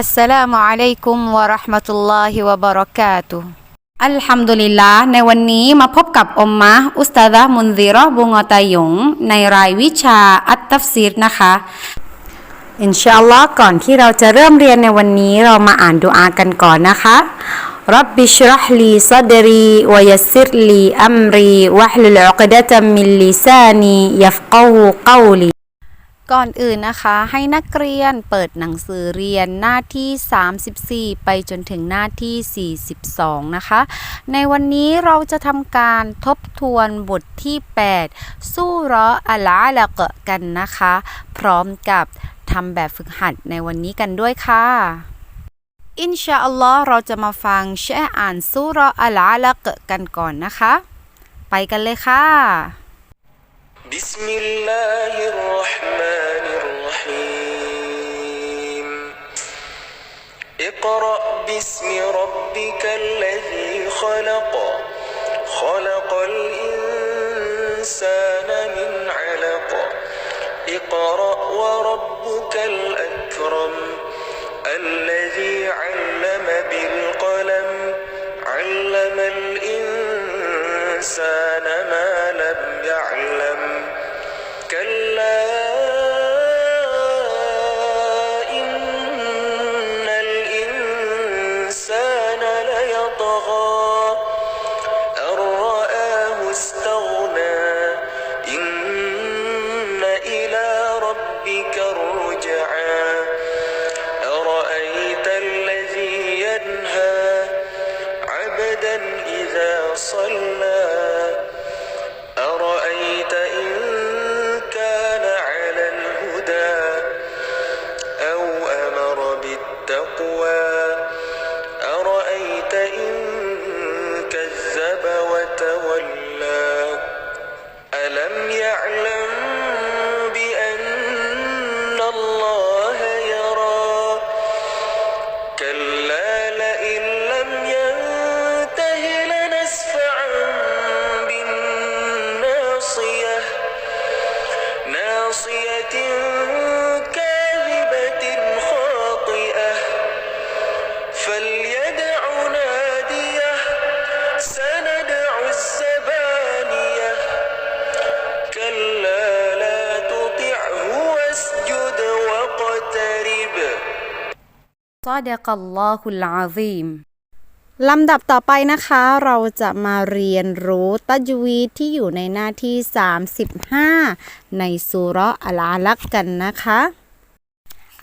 อัสสลามุ อะลัยกุม วะเราะห์มะตุลลอฮิ วะบะเราะกาตุฮ์อัลฮัมดุลิลลาห์ในวันนี้มาพบกับอุมมะห์อุสตาดะห์มุนซิเราะห์บุงอตาหยง ในรายวิชาอัตตัฟซีรนะคะ อินชาอัลลอฮ์ก่อนที่เราจะเริ่มเรียนในวันนี้เรามาอ่านดุอากันก่อนนะคะรับบิชรัฮลีซัดรีวะยั ก่อนอื่นนะคะให้นักเรียนเปิดหนังสือเรียนหน้าที่ 34 ไปจนถึงหน้าที่ 42 นะคะ ในวันนี้เราจะทำการทบทวนบทที่ 8 สู้ราะห์อัลาละกะกันนะคะ พร้อมกับทำแบบฝึกหัดในวันนี้กันด้วยค่ะ อินชาอัลลอฮ์เราจะมาฟังเชห์อ่านสู้ราะห์อัลาละกะกันก่อนนะคะ ไปกันเลยค่ะ بسم الله الرحمن الرحيم. اقرأ باسم ربك الذي خلق. خلق الإنسان من علق. اقرأ وربك الأكرم الذي علم بالقلم. علم الإنسان ما لم يعلم. ليطغى ดกัลลอฮุลอาซีมลำดับต่อไปนะคะ เราจะมาเรียนรู้ตัจวีดที่อยู่ในหน้าที่ 35 ในสุราะห์อัลาลักกันนะคะ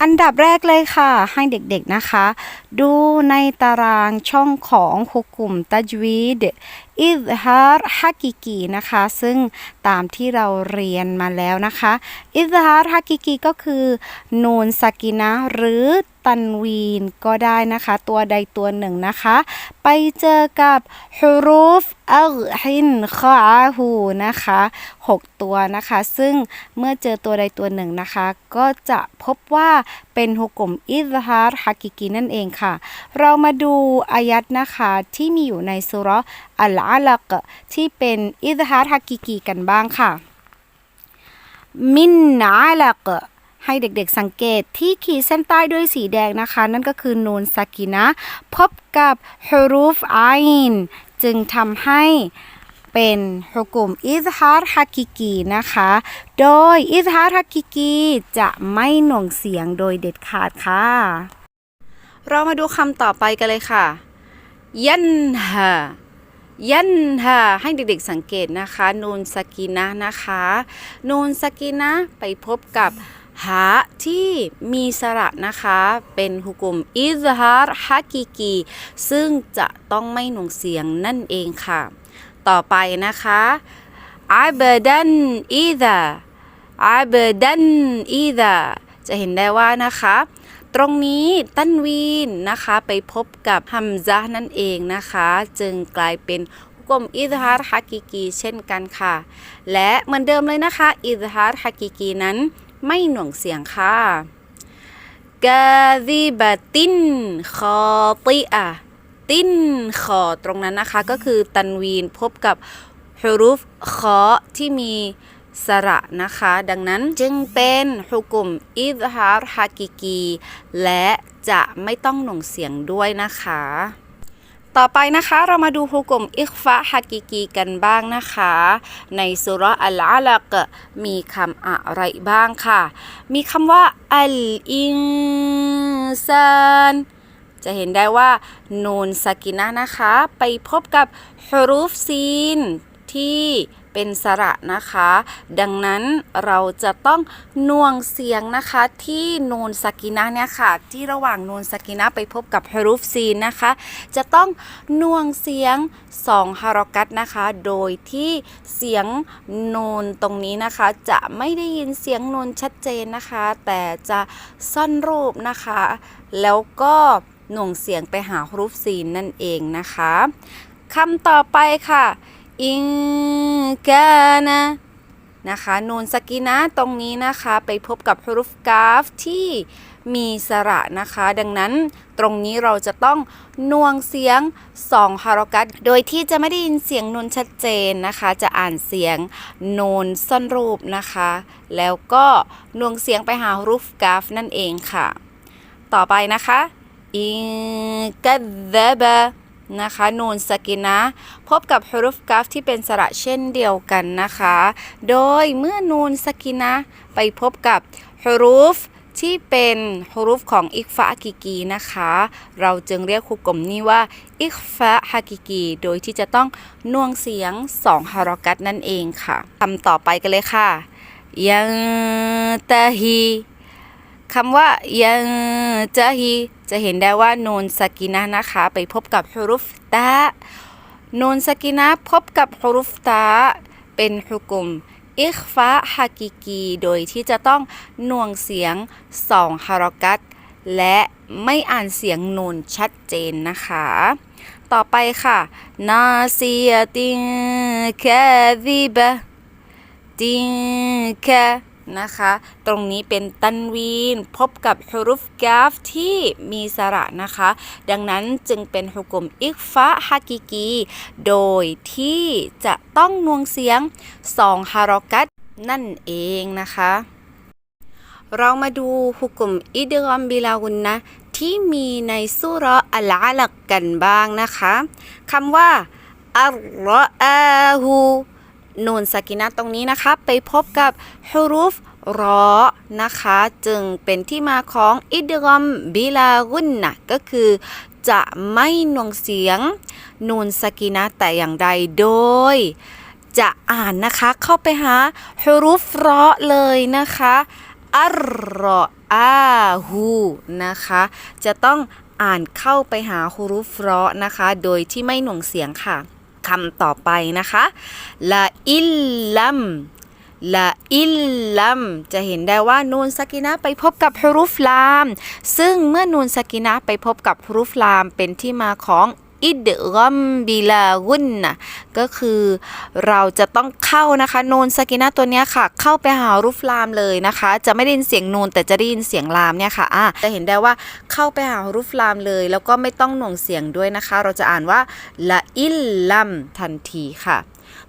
อันดับแรกเลยค่ะ ให้เด็กๆนะคะ ดูในตารางช่องของคุกุมตัจวีด อิซฮาร์ฮักิกีนะคะ ซึ่งตามที่เราเรียนมาแล้วนะคะ อิซฮาร์ฮักิกีก็คือนูนสกินะหรือตันวีนก็ได้นะคะ ตัวใดตัวหนึ่งนะคะ ไปเจอกับฮุรูฟอัลฮินคออาฮูนะคะหกตัวนะคะ ซึ่งเมื่อเจอตัวใดตัวหนึ่งนะคะ ก็จะพบว่า เป็นฮุกลมอิซฮาร์ฮักิกีนั่นเองค่ะ เรามาดูอายัดนะคะที่มีอยู่ในสุราะห์อัลอาลักที่เป็นอิซฮาร์ฮักิกีกันบ้างค่ะ มินอาลักให้เด็กๆสังเกตที่ขีดเส้นใต้ด้วยสีแดงนะคะ นั่นก็คือนูนสกินะพบกับฮุรูฟไอนจึงทำให้ เป็นฮุกุมอิซฮาร์ฮักิกีนะคะ โดยอิซฮาร์ฮักิกีจะไม่หน่วงเสียงโดยเด็ดขาดค่ะ เรามาดูคำต่อไปกันเลยค่ะ ยันฮายันฮาให้เด็กๆสังเกตนะคะนูนสกีนะนะคะนูนสกีนะไปพบกับฮะที่มีสระนะคะ เป็นฮุกุมอิซฮาร์ฮักิกีซึ่งจะต้องไม่หน่วงเสียงนั่นเองค่ะ ต่อไปนะคะอาเบดันอีดาอาเบดันอีดาจะเห็นได้ว่านะคะ ตรงนี้ตันวีนนะคะไปพบกับฮัมซะนั่นเองนะคะ จึงกลายเป็นฮุมอิซฮาร์ฮักิกีเช่นกันค่ะ และเหมือนเดิมเลยนะคะอิซฮาร์ฮักิกีนั้นไม่หน่วงเสียงค่ะกาซิบตินคอติอะ ติ้นคอตรงนั้นนะคะ ก็คือตันวีนพบกับฮุรุฟคอที่มีสระนะคะ ดังนั้นจึงเป็นฮุกุมอิดฮาร์ฮากิกี และจะไม่ต้องหน่งเสียงด้วยนะคะ ต่อไปนะคะเรามาดูฮุกุมอิฟะฮากิกีกันบ้างนะคะ ในสุระอัลอาลักมีคำอะไรบ้างค่ะ มีคำว่าอัลอินซาน จะเห็นได้ว่านูนสกินะนะคะ ไปพบกับฮุรูฟซีนที่เป็นสระนะคะ ดังนั้นเราจะต้องน่วงเสียงนะคะที่นูนสกินะเนี่ยค่ะ ที่ระหว่างนูนสกินะไปพบกับฮุรูฟซีนนะคะ จะต้องน่วงเสียงสองฮารอกัตนะคะ โดยที่เสียงนูนตรงนี้นะคะ จะไม่ได้ยินเสียงนูนชัดเจนนะคะ แต่จะซ่อนรูปนะคะ แล้วก็ หน่วงเสียงไปหาฮุรูฟซีนนั่นเองนะคะคำต่อไปค่ะอิงกานะนะคะนูนสกินะตรงนี้นะคะไปพบกับฮุรุฟกาฟที่มีสระนะคะ ดังนั้นตรงนี้เราจะต้องน่วงเสียงสองฮารกัตโดยที่จะไม่ได้ยินเสียงนูนชัดเจนนะคะ จะอ่านเสียงนูนซ่อนรูปนะคะ แล้วก็น่วงเสียงไปหาฮุรุฟกาฟนั่นเองค่ะ ต่อไปนะคะ อิงกัดดบะนะคะนูนสกินะพบกับฮุรุฟกาฟที่เป็นสระเช่นเดียวกันนะคะ โดยเมื่อนูนสกินะไปพบกับฮุรุฟที่เป็นฮุรุฟของอิกฟะกิกีนะคะ เราจึงเรียกคุกกลมนี้ว่าอิกฟะฮากิกี โดยที่จะต้องน่วงเสียงสองฮารอกัตนั่นเองค่ะคำต่อไปกันเลยค่ะยังตะฮีคำว่ายังจะฮี จะเห็นได้ว่านูนสกินะนะคะ ไปพบกับฮุรุฟตะนูนสกินะพบกับฮุรุฟตะเป็นฮุกุมอิคฟะฮากิกี โดยที่จะต้องน่วงเสียงสองฮารอกัตและไม่อ่านเสียงนูนชัดเจนนะคะ ต่อไปค่ะ นาซียตินแคดิบะติงแค นะคะ ตรงนี้เป็นตันวีน พบกับฮุรุฟกาฟที่มีสระนะคะ ดังนั้นจึงเป็นฮุกุมอิกฟะฮากิกี โดยที่จะต้องนวงเสียงสองฮารอกัตนั่นเองนะคะ เรามาดูฮุกุมอิดกอมบิลากุนนะ ที่มีในสุราะห์อัลอาลักกันบ้างนะคะคำว่าอัลรออาฮู นูนสกินะตรงนี้นะคะ ไปพบกับฮุรุฟรอนะคะ จึงเป็นที่มาของอิดกอมบิลากุนนะก็คือจะไม่นวงเสียง นูนสกินะแต่อย่างใดโดย จะอ่านนะคะเข้าไปหาฮุรุฟรอเลยนะคะอัลรออาฮูนะคะ จะต้องอ่านเข้าไปหาฮุรุฟรอนะคะ โดยที่ไม่หน่วงเสียงค่ะ คำต่อไปนะคะละอิลลัมละอิลลัมจะเห็นได้ว่านูนสกินะไปพบกับฮุรุฟลาม ซึ่งเมื่อนูนสกินะไปพบกับฮุรุฟลามเป็นที่มาของ อิดกอมบิลากุนนะก็คือเราจะต้องเข้านะคะนูนสกินะตัวเนี้ยค่ะ เข้าไปหารุฟลามเลยนะคะ จะไม่ได้ยินเสียงนูนแต่จะได้ยินเสียงลามเนี่ยค่ะอะจะเห็นได้ว่าเข้าไปหารุฟลามเลย แล้วก็ไม่ต้องหน่วงเสียงด้วยนะคะ เราจะอ่านว่าละอิลลัมทันทีค่ะ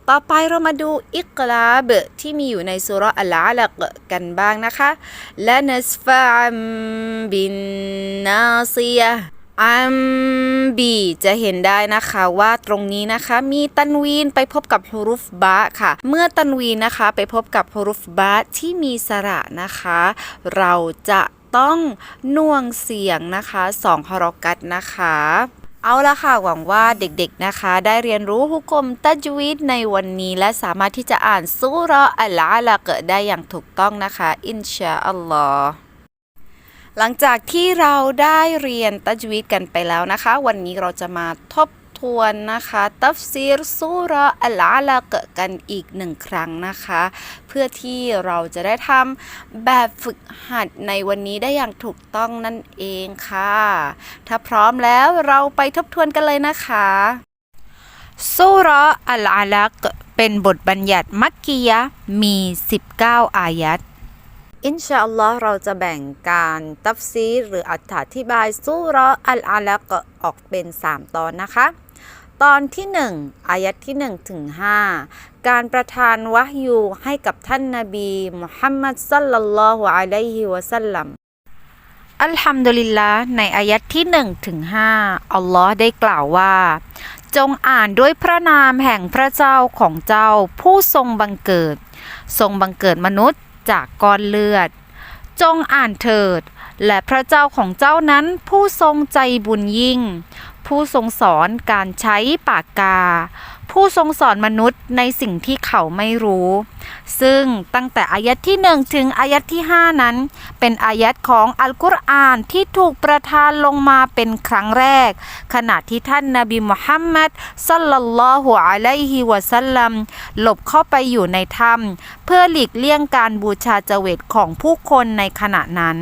ต่อไปเรามาดูอิกลาบที่มีอยู่ในสุราะห์อัลอาลักกันบ้างนะคะและนัสฟะอัมบินนาซีย อัมบีจะเห็นได้นะคะว่าตรงนี้นะคะมีตันวีนไปพบกับฮุรุฟบะค่ะ เมื่อตันวีนนะคะไปพบกับฮุรุฟบะที่มีสระนะคะ เราจะต้องน่วงเสียงนะคะสองฮารอกัตนะคะเอาละค่ะ หวังว่าเด็กๆนะคะ ได้เรียนรู้ฮุกมตัจวีดในวันนี้ และสามารถที่จะอ่านซูราะห์อัลอาลักได้อย่างถูกต้องนะคะ อินชาอัลลอฮ์ หลังจากที่เราได้เรียนตัจวีดกันไปแล้วนะคะ วันนี้เราจะมาทบทวนนะคะตัฟซีรซูราะห์อัลอาลักกันอีกหนึ่งครั้งนะคะ เพื่อที่เราจะได้ทำแบบฝึกหัดในวันนี้ได้อย่างถูกต้องนั่นเองค่ะ ถ้าพร้อมแล้วเราไปทบทวนกันเลยนะคะซูราะห์อัลอาลักเป็นบทบัญญัติมักกียะมี 19 อายัด อินชาอัลลอฮ์เราจะแบ่งการตัฟซีหรืออธิบายซูราะอัลอาลักออกเป็น 3 ตอนนะคะ ตอนที่หนึ่งอายัดที่หนึ่งถึงห้าการประทานวะฮยูให้กับท่านนาบีมุฮัมมัดซัลลัลลอฮุอะลัยฮิวะสัลลัมอัลฮัมดุลิลละในอายัดที่1ถึง5อัลลอฮ์ได้กล่าวว่า จงอ่านด้วยพระนามแห่งพระเจ้าของเจ้าผู้ทรงบังเกิด ทรงบังเกิดมนุษย์ จากก้อนเลือด จงอ่านเถิด และพระเจ้าของเจ้านั้นผู้ทรงใจบุญยิ่ง ผู้ทรงสอนการใช้ปากกา ผู้ทรงสอนมนุษย์ในสิ่งที่เขาไม่รู้ ซึ่งตั้งแต่อายัดที่หนึ่งถึงอายัดที่ 5 นั้น เป็นอายัดของอัลกุรอานที่ถูกประทานลงมาเป็นครั้งแรก ขณะที่ท่านนาบีมุฮัมมัดซัลลัลลอฮุอะลัยฮิวะสัลลัมหลบเข้าไปอยู่ในถ้ำเพื่อหลีกเลี่ยงการบูชาเจเวตของผู้คนในขณะนั้น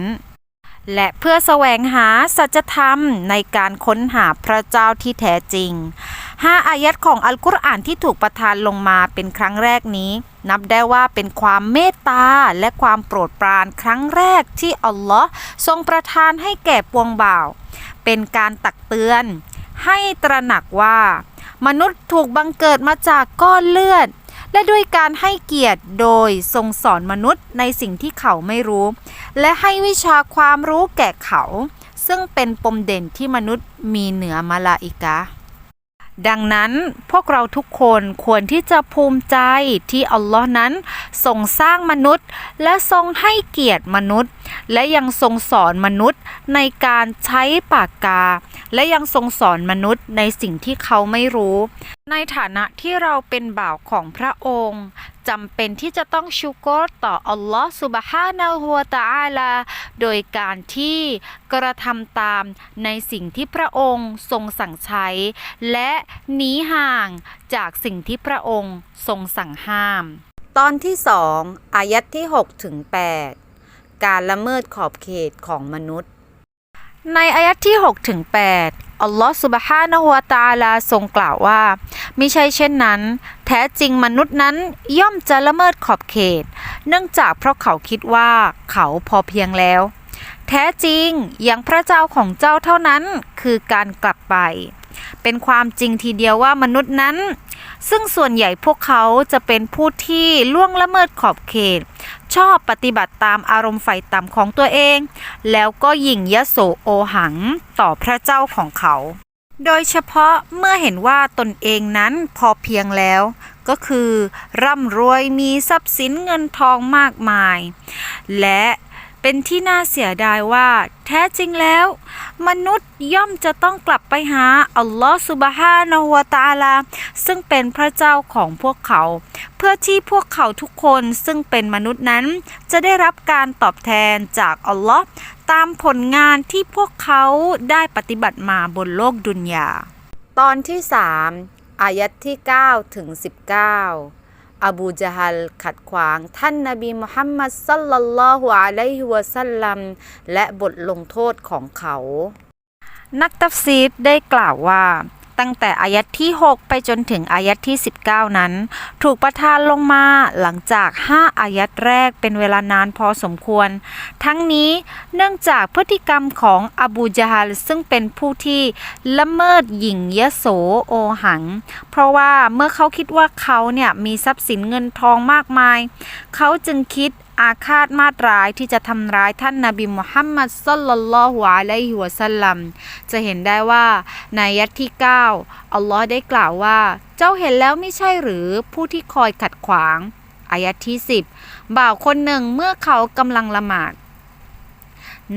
และเพื่อแสวงหาสัจธรรมในการค้นหาพระเจ้าที่แท้จริงห้าอายัดของอัลกุรอานที่ถูกประทานลงมาเป็นครั้งแรกนี้ นับได้ว่าเป็นความเมตตาและความโปรดปรานครั้งแรกที่อัลลอฮ์ทรงประทานให้แก่ปวงบ่าว เป็นการตักเตือน ให้ตระหนักว่า มนุษย์ถูกบังเกิดมาจากก้อนเลือด และด้วยการให้เกียรติโดยทรงสอนมนุษย์ในสิ่งที่เขาไม่รู้ และให้วิชาความรู้แก่เขา ซึ่งเป็นปมเด่นที่มนุษย์มีเหนือมาลาอิกาดังนั้นพวกเราทุกคนควรที่จะภูมิใจที่อัลลอฮ์นั้นทรงสร้างมนุษย์ และทรงให้เกียรติมนุษย์ และยังทรงสอนมนุษย์ในการใช้ปากกา และยังทรงสอนมนุษย์ในสิ่งที่เขาไม่รู้ ในฐานะที่เราเป็นบ่าวของพระองค์จำเป็นที่จะต้องชูกรต่ออัลลอฮ์สุบฮานะฮูวตะอาลา โดยการที่กระทำตามในสิ่งที่พระองค์ทรงสั่งใช้ และหนีห่างจากสิ่งที่พระองค์ทรงสั่งห้าม ตอนที่สองอายัดที่ 6 ถึง 8 การละเมิดขอบเขตของมนุษย์ ในอายัดที่6ถึง8อัลลอฮ์สุบฮานะฮูวะตาลาทรงกล่าวว่ามิใช่เช่นนั้น แท้จริงมนุษย์นั้นย่อมจะละเมิดขอบเขต เนื่องจากเพราะเขาคิดว่าเขาพอเพียงแล้ว แท้จริงอย่างพระเจ้าของเจ้าเท่านั้นคือการกลับไป เป็นความจริงทีเดียวว่ามนุษย์นั้น ซึ่งส่วนใหญ่พวกเขาจะเป็นผู้ที่ล่วงละเมิดขอบเขต ชอบปฏิบัติตามอารมณ์ไฟต่ำของตัวเอง แล้วก็หยิ่งยโสโอหังต่อพระเจ้าของเขา โดยเฉพาะเมื่อเห็นว่าตนเองนั้นพอเพียงแล้ว ก็คือ ร่ำรวยมีทรัพย์สินเงินทองมากมาย และ เป็นที่น่าเสียดายว่า แท้จริงแล้ว มนุษย์ย่อมจะต้องกลับไปหาอัลลอฮฺสุบฮานะฮูวะตาลา ซึ่งเป็นพระเจ้าของพวกเขา เพื่อที่พวกเขาทุกคนซึ่งเป็นมนุษย์นั้น จะได้รับการตอบแทนจากอัลลอฮ์ตามผลงานที่พวกเขาได้ปฏิบัติมาบนโลกดุนยา ตอนที่ 3 อายัดที่ 9 ถึง 19 อบูจาฮัลขัดขวาง ท่านนาบีมุฮัมมัดสัลลัลลอฮุอะลัยฮิวะสัลลัมและบทลงโทษของเขา นักตัฟซีดได้กล่าวว่า ตั้งแต่อายัดที่ 6 ไปจนถึงอายัดที่ 19 นั้น ถูกประทานลงมาหลังจาก 5 อายัดแรกเป็นเวลานานพอสมควร ทั้งนี้เนื่องจากพฤติกรรมของอบูจาฮัลซึ่งเป็นผู้ที่ละเมิดหญิงยโสโอหัง เพราะว่าเมื่อเขาคิดว่าเขาเนี่ยมีทรัพย์สินเงินทองมากมาย เขาจึงคิด อาฆาตมาตร้ายที่จะทำร้ายท่านนาบีมุฮัมมัดซัลลัลลอฮุอะลัยฮิวะสัลลัมจะเห็นได้ว่าในยัดที่ 9 อัลลอฮ์ได้กล่าวว่า เจ้าเห็นแล้วไม่ใช่หรือผู้ที่คอยขัดขวางอายัดที่ 10 บ่าวคนหนึ่งเมื่อเขากำลังละหมาด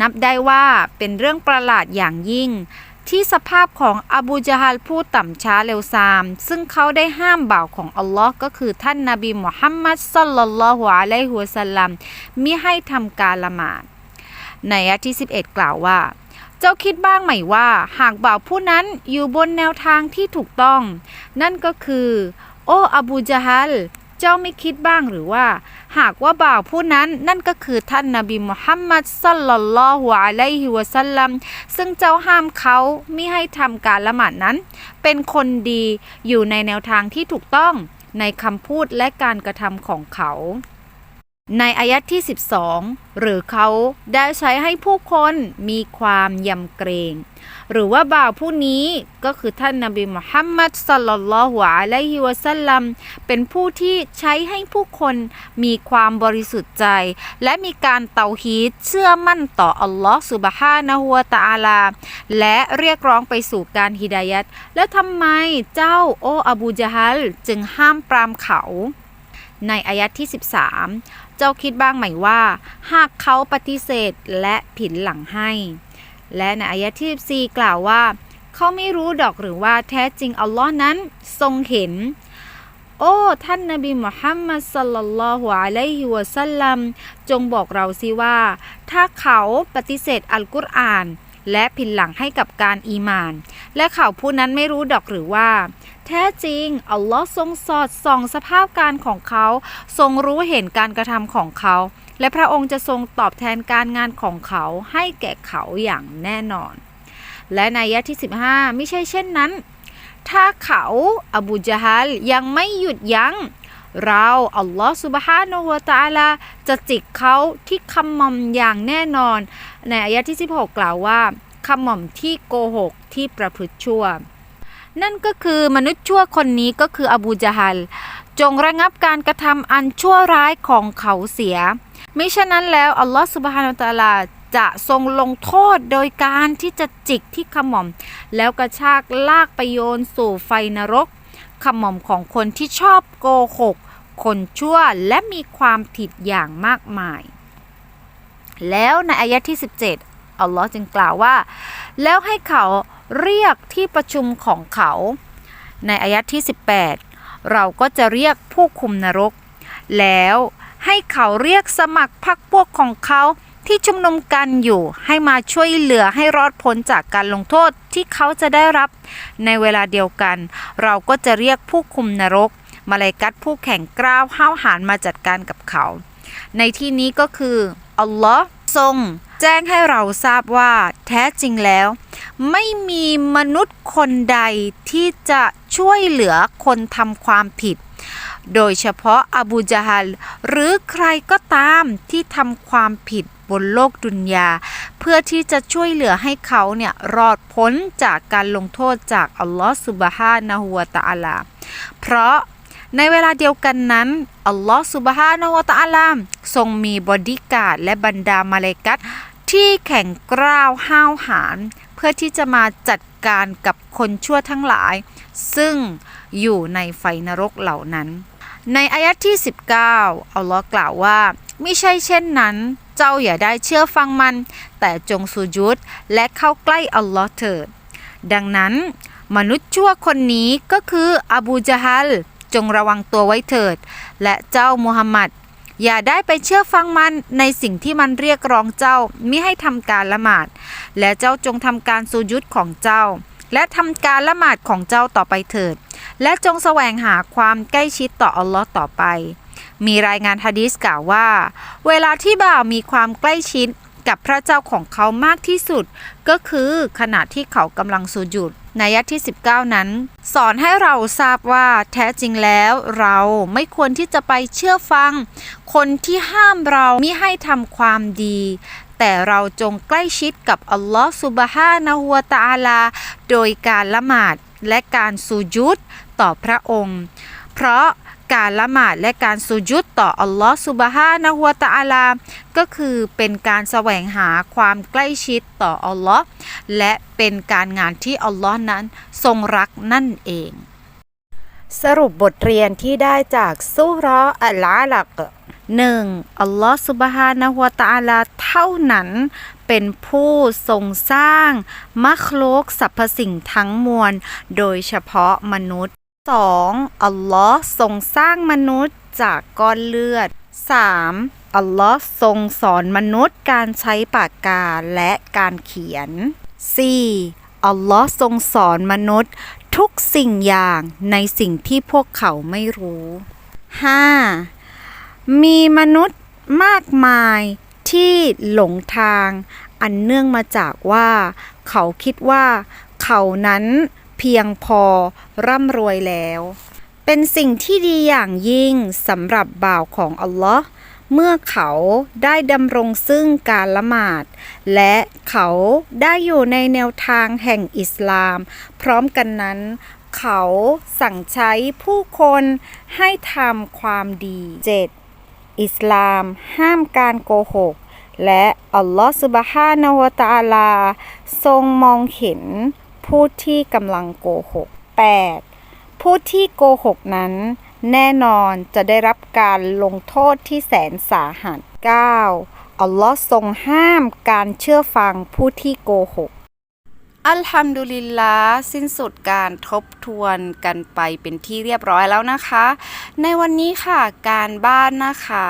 นับได้ว่าเป็นเรื่องประหลาดอย่างยิ่ง ที่สภาพของอบูจาฮัลผู้ต่ำช้าเร็วซาม ซึ่งเขาได้ห้ามบ่าวของอัลลอฮ์ก็คือท่านนาบีมุฮัมมัดซัลลัลลอฮุอะลัยฮิวะสัลลัมมิให้ทำการละหมาด ในอายัดที่ 11 กล่าวว่า เจ้าคิดบ้างไหมว่า หากบ่าวผู้นั้นอยู่บนแนวทางที่ถูกต้อง นั่นก็คือ โอ้อบูจาฮัล เจ้าไม่คิดบ้างหรือว่า หากว่าบ่าวผู้นั้นนั่นก็คือท่านนบีมุฮัมมัดสัลลัลลอฮุอะลัยฮิวะสัลลัมซึ่งเจ้าห้ามเขาไม่ให้ทำการละหมาดนั้น เป็นคนดีอยู่ในแนวทางที่ถูกต้องในคำพูดและการกระทำของเขา ในอายะที่ 12 หรือเขาได้ใช้ให้ผู้คนมีความยำเกรง หรือว่าบ่าวผู้นี้ก็คือท่านนบีมุฮัมมัดสัลลัลลอฮุอะลัยฮิวะสัลลัมเป็นผู้ที่ใช้ให้ผู้คนมีความบริสุทธิ์ใจ และมีการเตาฮีดเชื่อมั่นต่ออัลลอฮ์สุบฮานะฮูวตะอาลา และเรียกร้องไปสู่การฮิดายัดและทำไมเจ้าโออบูจฮัลจึงห้ามปรามเขา ในอายะที่ 13 เจ้าคิดบ้างไหมว่า หากเขาปฏิเสธและผินหลังให้ และในอายะที่14กล่าวว่า เขาไม่รู้ดอกหรือว่าแท้จริงอัลลอฮ์นั้นทรงเห็น โอ้ ท่านนบีมุฮัมมัดสัลลัลลอฮุอะลัยฮิวะสัลลัมจงบอกเราสิว่า ถ้าเขาปฏิเสธอัลกุรอาน และผินหลังให้กับการอีมาน และเขาผู้นั้นไม่รู้ดอกหรือว่า แท้จริง อัลลอฮ์ทรงสอดส่องสภาพการของเขา ทรงรู้เห็นการกระทำของเขา และพระองค์จะทรงตอบแทนการงานของเขาให้แก่เขาอย่างแน่นอน และในยะที่ 15 ไม่ใช่เช่นนั้น ถ้าเขาอบูจฮัลยังไม่หยุดยัง้ง เราอัลลอฮ์สุบฮานะฮูวะตะอาลาจะจิกเขาที่คำหม่อมอย่างแน่นอน ในอายะที่ 16 กล่าวว่าคำหม่อมที่โกหกที่ประพฤติชั่ว นั่นก็คือมนุษย์ชั่วคนนี้ก็คืออบูจาฮัลจงระงับการกระทำอันชั่วร้ายของเขาเสียมิฉะนั้นแล้วอัลลอฮ์สุบฮานะฮูวตะอาลาจะทรงลงโทษโดยการที่จะจิกที่ขมหม่อม แล้วกระชากลากไปโยนสู่ไฟนรก ขมหม่อมของคนที่ชอบโกหก คนชั่วและมีความผิดอย่างมากมาย แล้วในอายะที่ 17 อัลลอฮ์จึงกล่าวว่า แล้วให้เขาเรียกที่ประชุมของเขา ในอายะที่ 18 เราก็จะเรียกผู้คุมนรก แล้วให้เขาเรียกสมัครพรรคพวกของเขา ที่ชุมนุมกันอยู่ให้มาช่วยเหลือให้รอดพ้นจากการลงโทษที่เขาจะได้รับในเวลาเดียวกัน เราก็จะเรียกผู้คุมนรก มาลายกัดผู้แข่งกล้าวห้าวหาญมาจัดการกับเขา ในที่นี้ก็คืออัลลอฮ์ทรงแจ้งให้เราทราบว่าแท้จริงแล้ว ไม่มีมนุษย์คนใดที่จะช่วยเหลือคนทำความผิด โดยเฉพาะอบูจาฮัลหรือใครก็ตามที่ทำความผิดบนโลกดุนยา เพื่อที่จะช่วยเหลือให้เขาเนี่ยรอดพ้นจากการลงโทษจากอัลลอฮ์สุบฮานะฮูวะตะอาลา เพราะในเวลาเดียวกันนั้น อัลลอฮ์สุบฮานะฮูวะตะอาลาทรงมีบอดี้การ์ดและบรรดามาเลกัตที่แข็งกร้าวห้าวหาญเพื่อที่จะมาจัด การกับคนชั่วทั้งหลาย ซึ่งอยู่ในไฟนรกเหล่านั้น ในอายะที่ 19 อัลลอฮ์กล่าวว่าไม่ใช่เช่นนั้น เจ้าอย่าได้เชื่อฟังมัน แต่จงสุยุดและเข้าใกล้อัลลอฮ์เถิด ดังนั้น มนุษย์ชั่วคนนี้ก็คืออบูจาฮัลจงระวังตัวไว้เถิด และเจ้ามุฮัมหมัด อย่าได้ไปเชื่อฟังมันในสิ่งที่มันเรียกร้องเจ้ามิให้ทำการละหมาด และเจ้าจงทำการสุยุดของเจ้า และทำการละหมาดของเจ้าต่อไปเถิด และจงแสวงหาความใกล้ชิดต่ออัลลอฮ์ต่อไป มีรายงานฮะดีสกล่าวว่า เวลาที่บ่าวมีความใกล้ชิดกับพระเจ้าของเขามากที่สุด ก็คือขณะที่เขากำลังสุจุด นยัที่ 19 นั้น สอนให้เราทราบว่าแท้จริงแล้วเราไม่ควรที่จะไปเชื่อฟัง คนที่ห้ามเรามิให้ทำความดี แต่เราจงใกล้ชิดกับอัลลอฮฺสุบฮานะฮัวตาลา โดยการละหมาดและการสุยุดต่อพระองค์ เพราะ การละหมาดและการสุยุดต่ออัลลอฮ์สุบฮานะฮูวตะอาลา ก็คือเป็นการแสวงหาความใกล้ชิดต่ออัลลอฮ์และเป็นการงานที่อัลลอฮ์นั้นทรงรักนั่นเอง สรุปบทเรียนที่ได้จากซุราะห์อัลอาลักหนึ่งอัลลอฮ์สุบฮานะฮูวตะอาลาเท่านั้นเป็นผู้ทรงสร้างมัคโลกสรรพสิ่งทั้งมวล โดยเฉพาะมนุษย์ 2. อัลลอฮ์ทรงสร้างมนุษย์จากก้อนเลือด 3. อัลลอฮ์ทรงสอนมนุษย์การใช้ปากกาและการเขียน 4. อัลลอฮ์ทรงสอนมนุษย์ทุกสิ่งอย่างในสิ่งที่พวกเขาไม่รู้ 5. มีมนุษย์มากมายที่หลงทาง อันเนื่องมาจากว่า เขาคิดว่า เขานั้น เพียงพอร่ำรวยแล้ว เป็นสิ่งที่ดีอย่างยิ่งสำหรับบ่าวของอัลลอฮ์เมื่อเขาได้ดำรงซึ่งการละหมาด และเขาได้อยู่ในแนวทางแห่งอิสลาม พร้อมกันนั้น เขาสั่งใช้ผู้คนให้ทำความดี 7. อิสลามห้ามการโกหก และอัลลอฮฺสุบฮานะฮูวตาลา ทรงมองเห็น ผู้ที่กำลังโกหก 8. ผู้ที่โกหกนั้น แน่นอนจะได้รับการลงโทษที่แสนสาหัส 9. อัลลอฮ์ทรงห้ามการเชื่อฟังผู้ที่โกหก อัลฮัมดุลิลลาห์สิ้นสุดการทบทวนกันไปเป็นที่เรียบร้อยแล้วนะคะ ในวันนี้ค่ะการบ้านนะคะ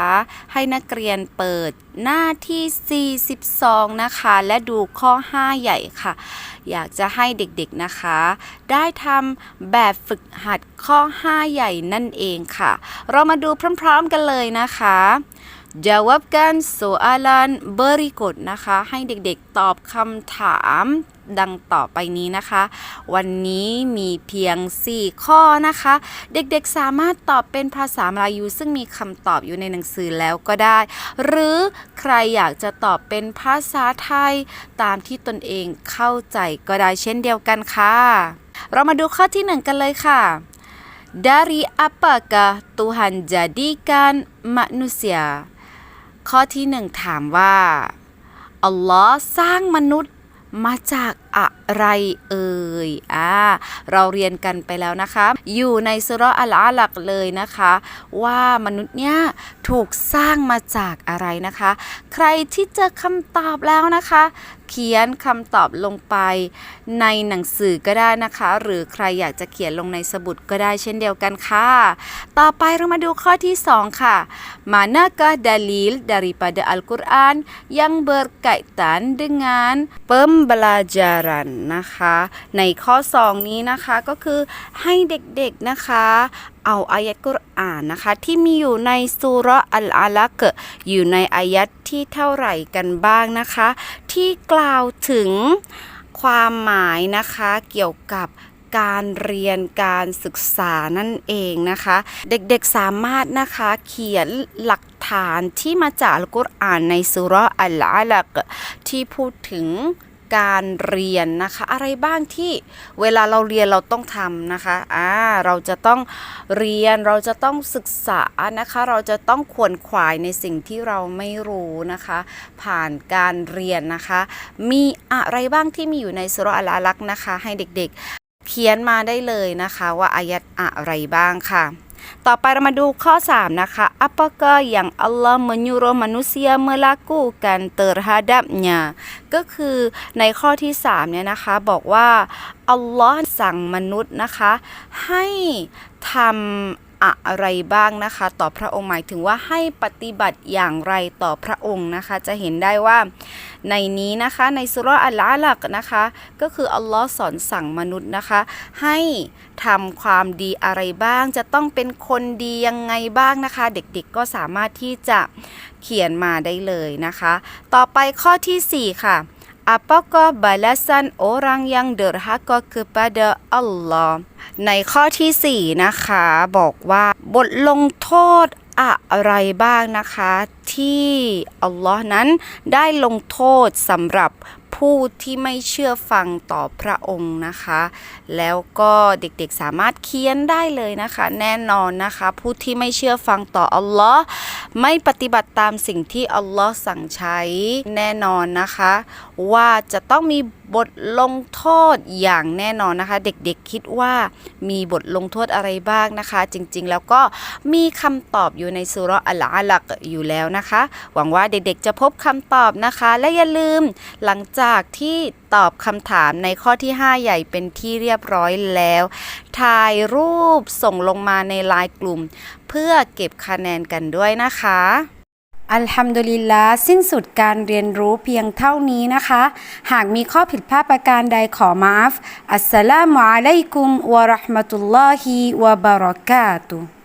ให้นักเรียนเปิดหน้าที่ 42 นะคะ และดูข้อ 5 ใหญ่ค่ะ อยากจะให้เด็กๆนะคะ ได้ทำแบบฝึกหัดข้อ 5 ใหญ่นั่นเองค่ะ เรามาดูพร้อมๆกันเลยนะคะ Jawabkan soalan berikut นะคะ ให้เด็กๆตอบคำถามดังต่อไปนี้นะคะ วันนี้มีเพียง 4 ข้อนะคะ เด็กๆสามารถตอบเป็นภาษามลายูซึ่งมีคำตอบอยู่ในหนังสือแล้วก็ได้ หรือใครอยากจะตอบเป็นภาษาไทย ตามที่ตนเองเข้าใจก็ได้เช่นเดียวกันค่ะ เรามาดูข้อที่หนึ่งกันเลยค่ะ Dari apakah Tuhan jadikan manusia ข้อที่หนึ่งถามว่า อัลลอฮ์สร้างมนุษย์มาจาก อะไรเอ่ยอ่าเราเรียนกันไปแล้วนะคะ อยู่ในสุราะห์อัลอาลักเลยนะคะ ว่ามนุษย์เนี่ยถูกสร้างมาจากอะไรนะคะ ใครที่เจอคำตอบแล้วนะคะ เขียนคำตอบลงไปในหนังสือก็ได้นะคะ หรือใครอยากจะเขียนลงในสมุดก็ได้เช่นเดียวกันค่ะ ต่อไปเรามาดูข้อที่ 2 ค่ะ Manakah dalil daripada Al-Quran yang berkaitan dengan pembelajaran นะคะ ในข้อ 2 นี้นะคะก็คือให้เด็กๆนะคะเอาอายะกุรอานนะคะที่มีอยู่ในซูเราะห์อัลอาลักอยู่ในอายัดที่เท่าไหร่กันบ้างนะคะ ที่กล่าวถึงความหมายนะคะเกี่ยวกับการเรียนการศึกษานั่นเองนะคะ เด็กๆสามารถนะคะเขียนหลักฐานที่มาจากอัลกุรอานในสุราะห์อัลอาลักที่พูดถึง การเรียนนะคะ อะไรบ้างที่เวลาเราเรียนเราต้องทำนะคะอ่าเราจะต้องเรียนเราจะต้องศึกษานะคะ เราจะต้องขวนขวายในสิ่งที่เราไม่รู้นะคะ ผ่านการเรียนนะคะ มีอะไรบ้างที่มีอยู่ในสุราะห์อัลาลักนะคะ ให้เด็กๆ เขียนมาได้เลยนะคะว่าอายัดอะไรบ้างค่ะ ต่อไปเรามาดูข้อ 3 นะคะ apakah yang Allah menyuruh manusia melakukan terhadapnya ก็คือในข้อที่ 3 เนี่ยนะคะ บอกว่า อัลลอฮ์สั่งมนุษย์นะคะ ให้ทำ อะไรบ้างนะคะ ต่อพระองค์หมายถึงว่าให้ปฏิบัติอย่างไรต่อพระองค์นะคะ จะเห็นได้ว่าในนี้นะคะในสุราะห์อัลอาลักนะคะ ก็คืออัลลอฮ์สอนสั่งมนุษย์นะคะ ให้ทำความดีอะไรบ้าง จะต้องเป็นคนดียังไงบ้างนะคะ เด็กๆก็สามารถที่จะเขียนมาได้เลยนะคะ ต่อไปข้อทีสี่4 ค่ะ Apakah balasan orang yang derhaka kepada Allah ในข้อที่ 4 นะคะ บอกว่า บทลงโทษอะไรบ้างนะคะ ที่อัลลอฮ์นั้นได้ลงโทษสำหรับผู้ที่ไม่เชื่อฟังต่อพระองค์นะคะ แล้วก็เด็กๆสามารถเขียนได้เลยนะคะ แน่นอนนะคะ ผู้ที่ไม่เชื่อฟังต่ออัลลอฮ์ไม่ปฏิบัติตามสิ่งที่อัลลอฮ์สั่งใช้แน่นอนนะคะ ว่าจะต้องมีบทลงโทษอย่างแน่นอนนะคะ เด็กๆคิดว่ามีบทลงโทษอะไรบ้างนะคะ จริงๆ แล้วก็มีคำตอบอยู่ในสุราะห์อัลอาลักอยู่แล้วนะคะ หวังว่าเด็กๆจะพบคำตอบนะคะ และอย่าลืมหลังจากที่ตอบคำถามในข้อที่ 5 ใหญ่เป็นที่เรียบร้อยแล้ว ถ่ายรูปส่งลงมาในไลน์กลุ่ม เพื่อเก็บคะแนนกันด้วยนะคะอัลฮัมดุลิลลาห์สิ้นสุดการเรียนรู้เพียงเท่านี้นะคะ หากมีข้อผิดพลาดประการใดขอมาฟอัสสลามุอะลัยกุมวะราะห์มะตุลลอฮิวะบะเราะกาตุฮ์